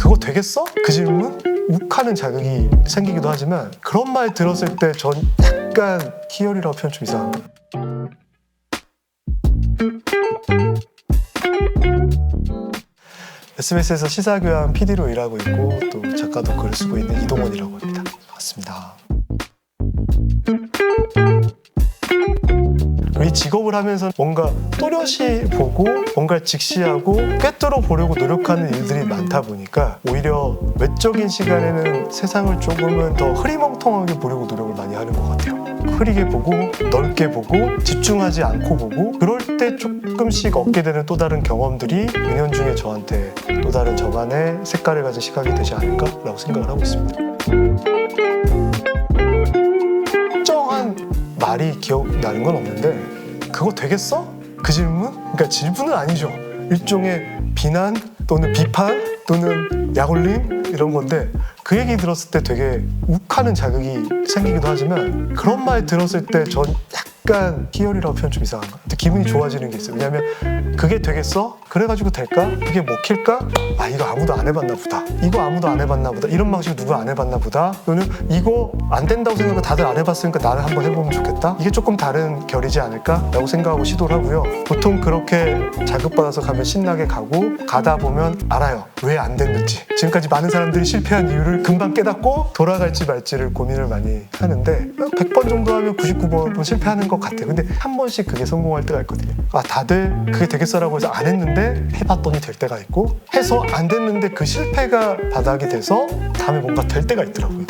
그거 되겠어? 그 질문? 욱하는 자극이 생기기도 하지만 그런 말 들었을 때 전 약간 희열이라고 표현 좀 이상한가? SBS에서 시사교양 PD로 일하고 있고 또 작가도 글을 쓰고 있는 이동원이라고 합니다. 반갑습니다. 이 직업을 하면서 뭔가 또렷이 보고 뭔가를 직시하고 꿰뚫어 보려고 노력하는 일들이 많다 보니까 오히려 외적인 시간에는 세상을 조금은 더 흐리멍텅하게 보려고 노력을 많이 하는 것 같아요. 흐리게 보고 넓게 보고 집중하지 않고 보고 그럴 때 조금씩 얻게 되는 또 다른 경험들이 은연중에 저한테 또 다른 저만의 색깔을 가진 시각이 되지 않을까라고 생각을 하고 있습니다. 특정한 말이 기억나는 건 없는데 그거 되겠어? 그 질문? 그러니까 질문은 아니죠. 일종의 비난 또는 비판 또는 약올림 이런 건데 그 얘기 들었을 때 되게 욱하는 자극이 생기기도 하지만 그런 말 들었을 때 전 약간 희열이라고 표현 좀 이상한가? 근데 기분이 좋아지는 게 있어요. 왜냐하면 그게 되겠어? 그래가지고 될까? 그게 먹힐까? 아 이거 아무도 안 해봤나 보다. 이거 아무도 안 해봤나 보다. 이런 방식 누가 안 해봤나 보다. 또는 이거 안 된다고 생각하고 다들 안 해봤으니까 나를 한번 해보면 좋겠다. 이게 조금 다른 결이지 않을까 라고 생각하고 시도를 하고요. 보통 그렇게 자극받아서 가면 신나게 가고 가다 보면 알아요. 왜 안 됐는지. 지금까지 많은 사람들이 실패한 이유를 금방 깨닫고 돌아갈지 말지를 고민을 많이 하는데 100번 정도 하면 99번 실패하는 것 같아요. 근데 한 번씩 그게 성공할 때가 있거든요. 아 다들 그게 되겠어라고 해서 안 했는데 해봤더니 될 때가 있고 해서 안 됐는데 그 실패가 바닥이 돼서 다음에 뭔가 될 때가 있더라고요.